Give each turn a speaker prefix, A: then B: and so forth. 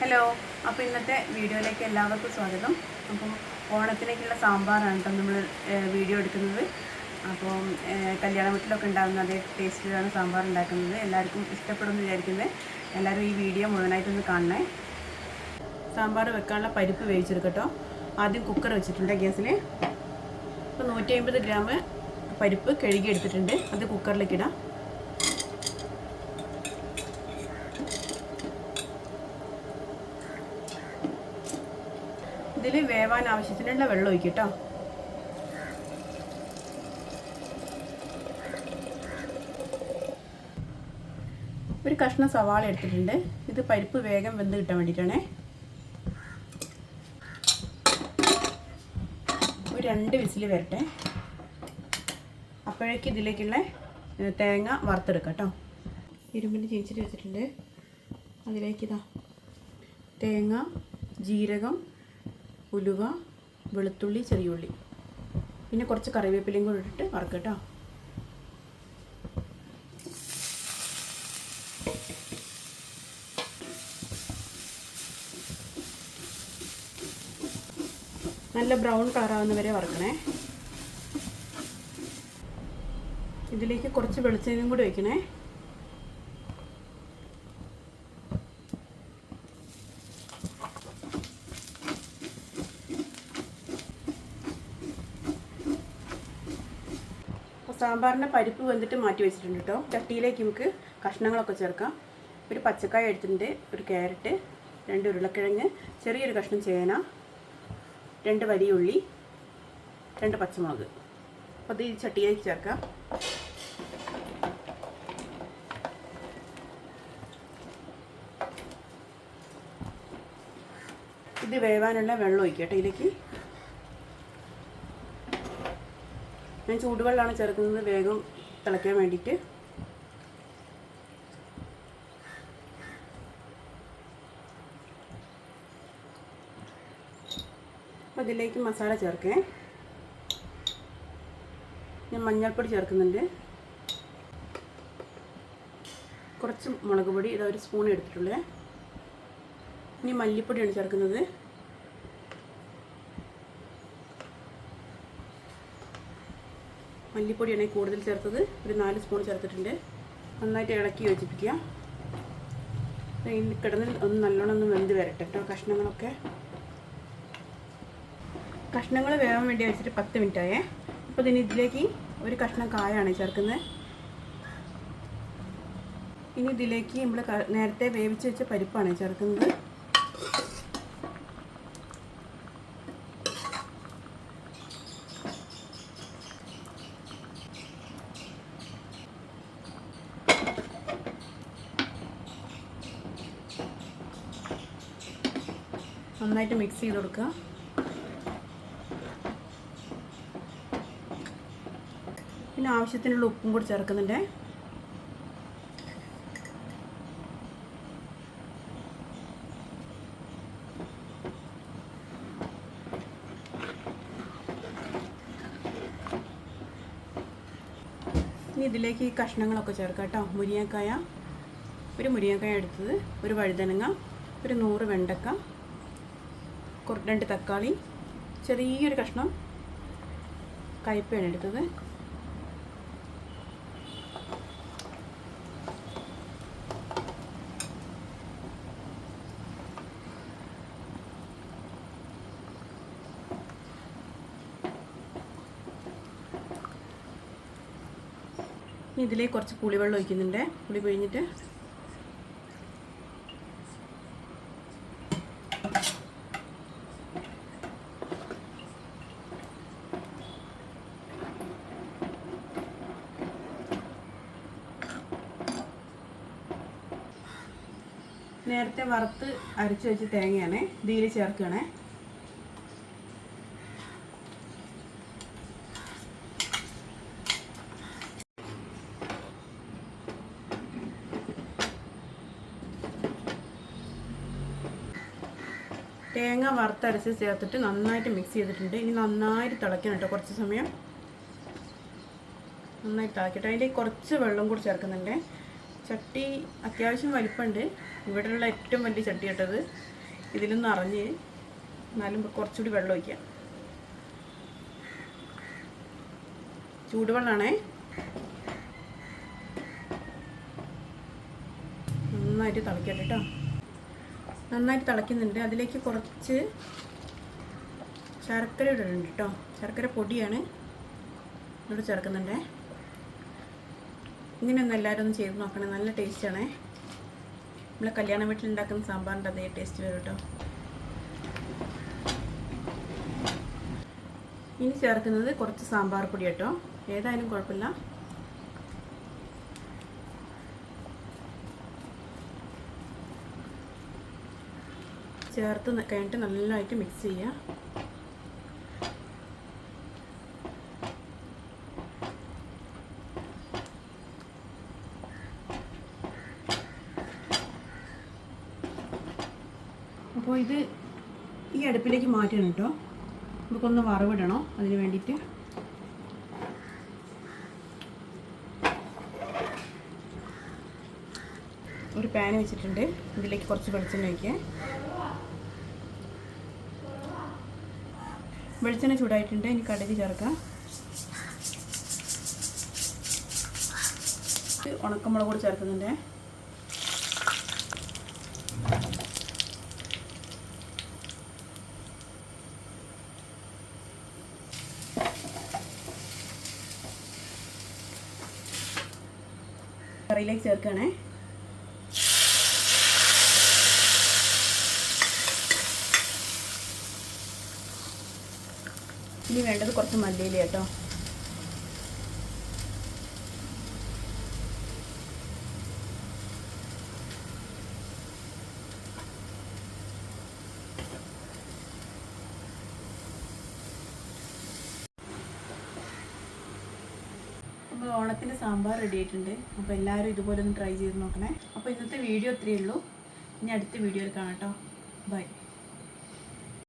A: Hello അപ്പോൾ ഇന്നത്തെ വീഡിയോയിലേക്ക് എല്ലാവർക്കും സ്വാഗതം. അപ്പം ഓണത്തിലേക്കുള്ള സാമ്പാറാണ് കേട്ടോ നമ്മൾ വീഡിയോ എടുക്കുന്നത്. അപ്പോൾ കല്യാണ വീട്ടിലൊക്കെ ഉണ്ടാകുന്ന അതേ ടേസ്റ്റിലാണ് സാമ്പാർ ഉണ്ടാക്കുന്നത്. എല്ലാവർക്കും ഇഷ്ടപ്പെടുമെന്ന് വിചാരിക്കുന്നത് എല്ലാവരും ഈ വീഡിയോ മുഴുവനായിട്ടൊന്ന് കാണണേ. സാമ്പാർ വെക്കാനുള്ള പരിപ്പ് വേവിച്ചെടുക്കട്ടോ ആദ്യം കുക്കർ വെച്ചിട്ടുണ്ട് ഗ്യാസിൽ അപ്പോൾ നൂറ്റി അമ്പത് ഗ്രാം പരിപ്പ് കഴുകി എടുത്തിട്ടുണ്ട് അത് കുക്കറിലേക്ക് ഇടാം. ഇതിൽ വേവാൻ ആവശ്യത്തിനുള്ള വെള്ളം ഒഴിക്കും കേട്ടോ ഒരു കഷ്ണം സവാള എടുത്തിട്ടുണ്ട്. ഇത് പരിപ്പ് വേഗം വെന്ത് കിട്ടാൻ വേണ്ടിയിട്ടാണേ ഒരു രണ്ട് വിസിൽ വരട്ടെ. അപ്പോഴേക്ക് ഇതിലേക്കുള്ള തേങ്ങ വറുത്തെടുക്കാം കേട്ടോ ഇരുമ്പിന്റെ ചീച്ചിട്ട് വെച്ചിട്ടുണ്ട്. അതിലേക്ക് ഇതാ തേങ്ങ ജീരകം ഉലുവ വെളുത്തുള്ളി ചെറിയുള്ളി പിന്നെ കുറച്ച് കറിവേപ്പിലയും കൂടി ഇട്ടിട്ട് വറക്കുക കേട്ടോ നല്ല ബ്രൗൺ കളറാവുന്ന വരെ വറക്കണേ. ഇതിലേക്ക് കുറച്ച് വെളിച്ചെണ്ണയും കൂടി വെക്കണേ സാമ്പാറിന്റെ പരിപ്പ് വെന്തിട്ട് മാറ്റി വെച്ചിട്ടുണ്ട് കേട്ടോ ചട്ടിയിലേക്ക് നമുക്ക് കഷ്ണങ്ങളൊക്കെ ചേർക്കാം. ഒരു പച്ചക്കായ എടുത്തിട്ടുണ്ട് ഒരു ക്യാരറ്റ് രണ്ട് ഉരുളക്കിഴങ്ങ് ചെറിയൊരു കഷ്ണം ചേന രണ്ട് വലിയ രണ്ട് പച്ചമുളക്. അപ്പോൾ അത് ഈ ചട്ടിയിലേക്ക് ചേർക്കാം. ഇത് വേവാനുള്ള വെള്ളം ഒഴിക്കാം കേട്ടോ ഇതിലേക്ക്. ഞാൻ ചൂടുവെള്ളമാണ് ചേർക്കുന്നത്. വേഗം തിളയ്ക്കാൻ വേണ്ടിയിട്ട്. അപ്പോൾ ഇതിലേക്ക് മസാല ചേർക്കേ. ഞാൻ മഞ്ഞൾപ്പൊടി ചേർക്കുന്നുണ്ട്. കുറച്ച് മുളക് പൊടി ഇതാ ഒരു സ്പൂൺ എടുത്തിട്ടുള്ളത് ഇനി മല്ലിപ്പൊടിയാണ് ചേർക്കുന്നത്. മല്ലിപ്പൊടിയാണ് കൂടുതൽ ചേർത്തത്. ഒരു നാല് സ്പൂൺ ചേർത്തിട്ടുണ്ട്. നന്നായിട്ട് ഇളക്കി യോജിപ്പിക്കുക. കിടന്ന് ഒന്ന് നല്ലോണം ഒന്ന് വെന്ത് വരട്ടെ കേട്ടോ കഷ്ണങ്ങളൊക്കെ. കഷ്ണങ്ങൾ വേവാൻ വേണ്ടി വെച്ചിട്ട് പത്ത് മിനിറ്റ് ആയേ അപ്പോൾ ഇതിന് ഇതിലേക്ക് ഒരു കഷ്ണം കായാണ് ചേർക്കുന്നത്. ഇനി ഇതിലേക്ക് നമ്മൾ നേരത്തെ വേവിച്ച് വെച്ച പരിപ്പാണ് ചേർക്കുന്നത്. നന്നായിട്ട് മിക്സ് ചെയ്ത് കൊടുക്കുക. പിന്നെ ആവശ്യത്തിനുള്ള ഉപ്പും കൂടി ചേർക്കുന്നുണ്ട്. ഇനി ഇതിലേക്ക് ഈ കഷ്ണങ്ങളൊക്കെ ചേർക്കാം കേട്ടോ. മുരിങ്ങക്കായ. ഒരു മുരിങ്ങക്കായ എടുത്തത്. ഒരു വഴുതനങ്ങ. ഒരു നൂറ് വെണ്ടക്ക. രണ്ട് തക്കാളി ചെറിയൊരു കഷ്ണം കയ്പയാണ് എടുത്തത്. ഇതിലേക്ക് കുറച്ച് പുളിവെള്ളം ഒഴിക്കുന്നുണ്ട്. പുളി പിഴിഞ്ഞിട്ട് നേരത്തെ വറുത്ത് അരച്ച് വെച്ച് തേങ്ങയാണ് ഇതിൽ ചേർക്കണേ തേങ്ങ വറുത്തരച്ച് ചേർത്തിട്ട് നന്നായിട്ട് മിക്സ് ചെയ്തിട്ടുണ്ട്. ഇനി നന്നായിട്ട് തിളയ്ക്കണം കേട്ടോ കുറച്ച് സമയം. നന്നായിട്ട് തിളക്കിയിട്ട് അതിന്റെ കുറച്ച് വെള്ളം കൂടി ചേർക്കുന്നുണ്ട്. ചട്ടി അത്യാവശ്യം വലിപ്പമുണ്ട് ഇവിടെയുള്ള ഏറ്റവും വലിയ ചട്ടി ഇട്ടത് ഇതിലും നിറഞ്ഞ് എന്നാലും കുറച്ചുകൂടി വെള്ളം ഒഴിക്കാം ചൂടുവെള്ളമാണേ നന്നായിട്ട് തിളക്കട്ടെ കേട്ടോ. നന്നായിട്ട് തിളയ്ക്കുന്നുണ്ട്. അതിലേക്ക് കുറച്ച് ശർക്കര ഇടുന്നുണ്ട് കേട്ടോ. ശർക്കര പൊടിയാണ്. ഇവിടെ ചേർക്കുന്നുണ്ടേ. ഇങ്ങനെയൊന്നും എല്ലാവരും ഒന്ന് ചെയ്ത് നോക്കണേ. നല്ല ടേസ്റ്റാണേ നമ്മൾ കല്യാണ വീട്ടിൽ ഉണ്ടാക്കുന്ന സാമ്പാറിന്റെ അതേ ടേസ്റ്റ് വരും കേട്ടോ ഇനി ചേർക്കുന്നത് കുറച്ച് സാമ്പാർ പൊടി കേട്ടോ ഏതായാലും കുഴപ്പമില്ല. ചേർത്ത് കഴിഞ്ഞിട്ട് നല്ലതായിട്ട് മിക്സ് ചെയ്യുക അപ്പോൾ ഇത് ഈ അടുപ്പിലേക്ക് മാറ്റണം കേട്ടോ. നമുക്കൊന്ന് വറവിടണം അതിന് വേണ്ടിയിട്ട്. ഒരു പാൻ വെച്ചിട്ടുണ്ട്. ഇതിലേക്ക് കുറച്ച് വെളിച്ചെണ്ണ ഒഴിക്കുക. വെളിച്ചെണ്ണ ചൂടായിട്ടുണ്ട്. ഇനി കടുക് ചേർക്കാം. ഉണക്കമുളക് കൂടി ചേർക്കുന്നുണ്ട്. കറിയിലേക്ക് ചേർക്കണേ ഇനി വേണ്ടത് കുറച്ച് മല്ലിയില കേട്ടോ. അപ്പോൾ ഓണത്തിന്റെ സാമ്പാർ റെഡി ആയിട്ടുണ്ട്. അപ്പോൾ എല്ലാവരും ഇതുപോലെ ഒന്ന് ട്രൈ ചെയ്ത് നോക്കണേ. അപ്പോൾ ഇന്നത്തെ വീഡിയോ ഇത്രയേ ഉള്ളൂ. ഇനി അടുത്ത വീഡിയോയിൽ കാണാം കേട്ടോ. ബൈ